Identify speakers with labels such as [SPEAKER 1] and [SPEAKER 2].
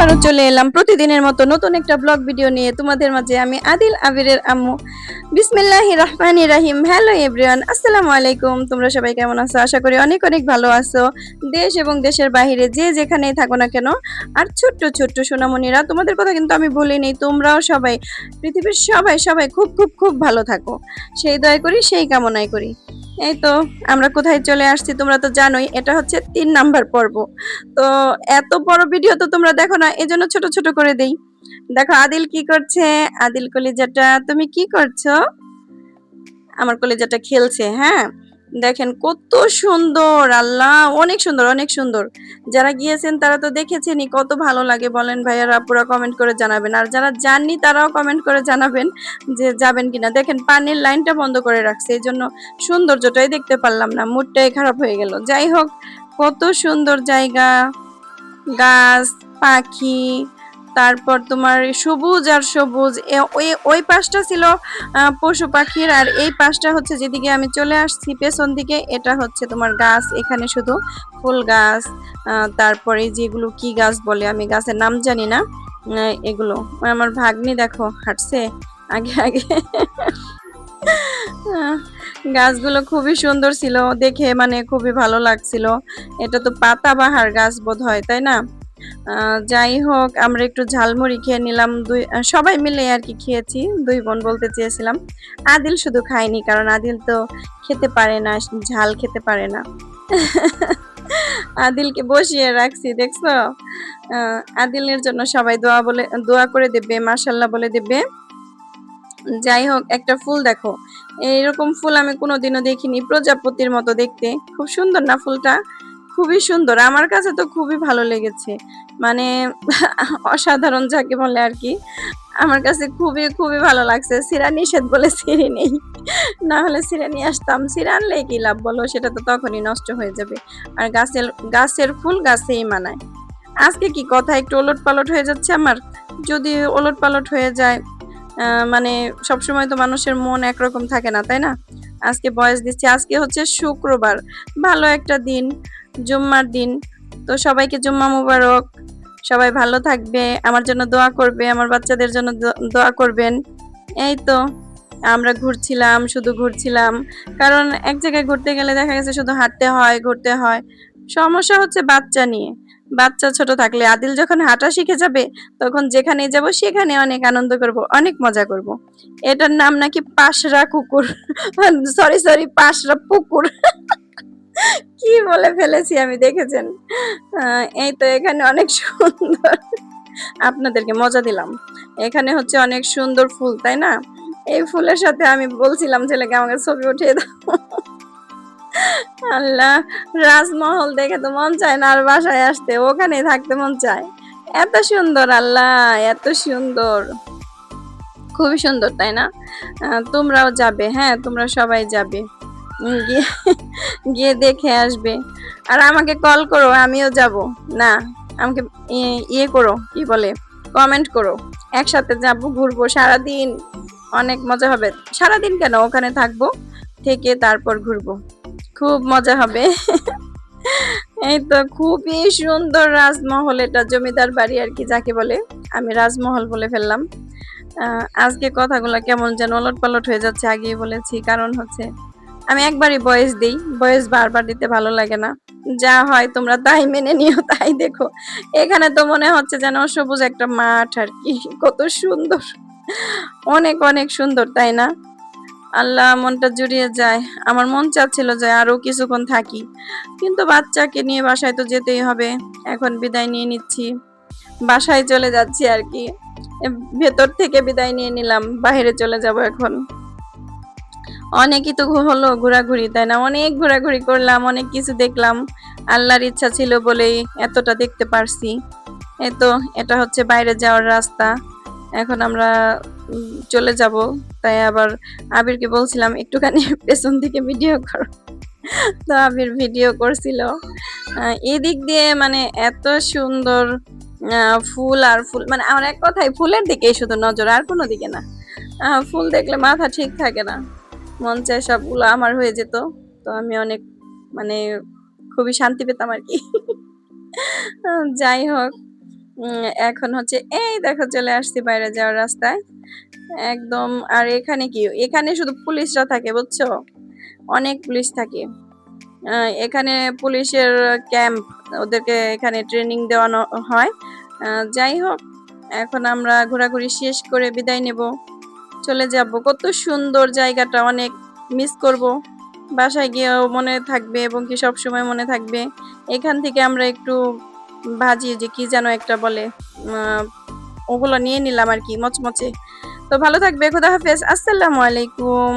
[SPEAKER 1] আবারও চলে এলাম। প্রতিদিনের মতো নতুন একটা ব্লগ ভিডিও নিয়ে তোমাদের মাঝে আমি আদিল আবিরের আম্মু। বিসমিল্লাহি রহমানি রাহিম। হ্যালো এভরিওয়ান, আসসালামু আলাইকুম। তোমরা সবাই কেমন আছো? আশা করি অনেক অনেক ভালো আছো। দেশ এবং দেশের বাইরে যে যেখানেই থাকো না কেন, আর ছোট্ট ছোট্ট সোনামণিরা, তোমাদের কথা কিন্তু আমি বলিনি তোমরাও সবাই, পৃথিবীর সবাই সবাই খুব খুব খুব ভালো থাকো। সেই দয় করি, সেই কামনাই করি। এই তো, আমরা কোথায় চলে আসছি তোমরা তো জানোই, এটা হচ্ছে তিন নাম্বার পর্ব। তো এত বড় ভিডিও তো তোমরা দেখো না এই জন্য ছোট ছোট করে দেই। দেখো, আদিল কি করছে? আদিল কলিজাটা, তুমি কি করছ? আমার কলিজাটা খেলছে হ্যাঁ? দেখেন কত সুন্দর, আল্লাহ, অনেক সুন্দর অনেক সুন্দর। যারা গিয়েছেন তারা তো দেখেছেনই, কত ভালো লাগে। বলেন ভাইয়ারা পুরো কমেন্ট করে জানাবেন। আর যারা যাননি তারাও কমেন্ট করে জানাবেন যে যাবেন কিনা। দেখেন পানির লাইনটা বন্ধ করে রাখছে এই জন্য সৌন্দর্যটাই দেখতে পারলাম না, মুডটাই খারাপ হয়ে গেল। যাই হোক, কত সুন্দর জায়গা, গাছ, পাখি তারপর তোমার সবুজ আর সবুজ ওই ওই পাশটা ছিল পশু পাখির, আর এই পাশটা হচ্ছে যেদিকে আমি চলে আসছি, পেছন দিকে এটা হচ্ছে তোমার গাছ, এখানে শুধু ফুল গাছ তারপরে যেগুলো কি গাছ বলে আমি গাছের নাম জানি না এগুলো। আমার ভাগ্নি দেখো, হাঁটছে আগে আগে। গাছগুলো খুবই সুন্দর ছিল, দেখে মানে খুবই ভালো লাগছিল। এটা তো পাতাবাহার গাছ বোধ হয় তাই না? যাই হোক, আমরা একটু ঝালমুড়ি খেয়ে নিলাম। দুই সবাই মিলে আর কি খেয়েছি। দুই বোন বলতে চেয়েছিলাম। আদিল শুধু খায়নি, কারণ আদিল তো খেতে পারে না, ঝাল খেতে পারে না। আদিলকে বসিয়ে রাখছি, দেখছ? আদিলের জন্য সবাই দোয়া বলে, দোয়া করে দেবে মাশাল্লাহ বলে দেবে। যাই হোক, একটা ফুল দেখো। এইরকম ফুল আমি কোনোদিনও দেখিনি, প্রজাপতির মতো দেখতে। খুব সুন্দর না ফুলটা? খুবই সুন্দর। আমার কাছে তো খুবই ভালো লেগেছে। মানে অসাধারণ যাকে বলে আর কি। আমার কাছে খুবই খুবই ভালো লাগছে। সিরা নিষেধ বলে সিঁড়ি নেই। না হলে সিরা নিয়ে আসতাম। সিরা আনলে কি লাভ বলো? সেটা তো তখনই নষ্ট হয়ে যাবে। আর গাছের গাছের ফুল গাছেই মানায়। আজকে কি কথা? একটু ওলট পালট হয়ে যাচ্ছে আমার? যদি ওলট পালট হয়ে যায় মানে সবসময় তো মানুষের মন একরকম থাকে না, তাই না? আজকে বয়স দিচ্ছি। আজকে হচ্ছে শুক্রবার। ভালো একটা দিন। জুম্মার দিন। তো সবাইকে জুম্মা মুবারক। সবাই ভালো থাকবে, আমার জন্য দোয়া করবে, আমার বাচ্চাদের জন্য দোয়া করবেন। এই তো, আমরা ঘুরছিলাম, শুধু ঘুরছিলাম। কারণ এক জায়গায় ঘুরতে গেলে দেখা গেছে শুধু হাঁটতে হয়, ঘুরতে হয়। সমস্যা হচ্ছে বাচ্চা নিয়ে। বাচ্চা ছোট থাকলে আদিল যখন হাঁটা শিখে যাবে, তখন যেখানে যাব সেখানে অনেক আনন্দ করব, অনেক মজা করব। এটার নাম নাকি পাশরা কুকুর। সরি সরি, পাশরা পুকুর। কি বলে ফেলেছি আমি, দেখেছেন? এই তো এখানে অনেক সুন্দর। আপনাদেরকে মজা দিলাম। এখানে হচ্ছে অনেক সুন্দর ফুল, তাই না? এই ফুলের সাথে আমি বলছিলাম ছেলেকে, আমাকে ছবি উঠিয়ে দাও। আল্লাহ, রাজমহল দেখে তো মন চায় না আর বাসায় আসতে ওখানে থাকতে মন চায়। এত সুন্দর, আল্লাহ, এত সুন্দর। খুবই সুন্দর, তাই না? তোমরাও যাবে হ্যাঁ তোমরা সবাই যাবে। গিয়ে গিয়ে দেখে আসবে। আর আমাকে কল করো, আমিও যাব। না, আমাকে ইয়ে করো, কি বলে কমেন্ট করো। একসাথে যাব, ঘুরবো। সারাদিন অনেক মজা হবে। সারাদিন কেন? ওখানে থাকব, থেকে তারপর ঘুরবো। খুব মজা হবে। এই তো খুবই সুন্দর রাজমহল এটা, জমিদার বাড়ি আর কি যাকে বলে, আমি রাজমহল বলে ফেললাম। আজকে কথাগুলো কেমন যেন ওলট পালট হয়ে যাচ্ছে, আগেই বলেছি। কারণ হচ্ছে আমি একবারই বয়স দিই। বয়স বারবার দিতে ভালো লাগে না। যা হয় তোমরা তাই মেনে নিও, তাই দেখো। এখানে তো মনে হচ্ছে যেন সবুজ একটা মাঠ আর কি। কত সুন্দর। অনেক অনেক সুন্দর, তাই না? আল্লাহ মনটা জুড়িয়ে যায়। আমার মন চাচ্ছিল যে আরও কিছুক্ষণ থাকি। কিন্তু বাচ্চাকে নিয়ে বাসায় তো যেতেই হবে। এখন বিদায় নিয়ে নিচ্ছি। বাসায় চলে যাচ্ছি আর কি। ভেতর থেকে বিদায় নিয়ে নিলাম। বাইরে চলে যাব এখন। অনেকই তো হলো ঘোরাঘুরি, তাই না? অনেক ঘোরাঘুরি করলাম, অনেক কিছু দেখলাম। আল্লাহর ইচ্ছা ছিল বলেই এতটা দেখতে পারছি। এই তো, এটা হচ্ছে বাইরে যাওয়ার রাস্তা। এখন আমরা চলে যাব। তাই আবার আবিরকে বলছিলাম, একটুখানি পেছন থেকে ভিডিও করো। তো আবির ভিডিও করছিল। এদিক দিয়ে মানে এত সুন্দর ফুল আর ফুল মানে আমার এক কথায় ফুলের দিকেই শুধু নজর, আর কোনো দিকে না। ফুল দেখলে মাথা ঠিক থাকে না। মন চায় সবগুলো আমার হয়ে যেত। তো আমি অনেক মানে খুবই শান্তি পেতাম আর কি। যাই হোক এখন হচ্ছে, এই দেখো চলে আসছি বাইরে যাওয়ার রাস্তায়। একদম, আর এখানে কি, এখানে শুধু পুলিশরা থাকে, বুঝছ? অনেক পুলিশ থাকে। এখানে পুলিশের ক্যাম্প, ওদেরকে এখানে ট্রেনিং দেওয়ানো হয়। যাই হোক, এখন আমরা ঘোরাঘুরি শেষ করে বিদায় নেব। চলে যাব। কত সুন্দর জায়গাটা, অনেক মিস করব। বাসায় গিয়েও মনে থাকবে এবং কি সব সময় মনে থাকবে। এখান থেকে আমরা একটু ভাজি, যে কি যেন একটা বলে ওগুলো নিয়ে নিলাম আর কি, মচমচে। তো ভালো থাকবে, খুদা হাফেজ, আসসালামু আলাইকুম।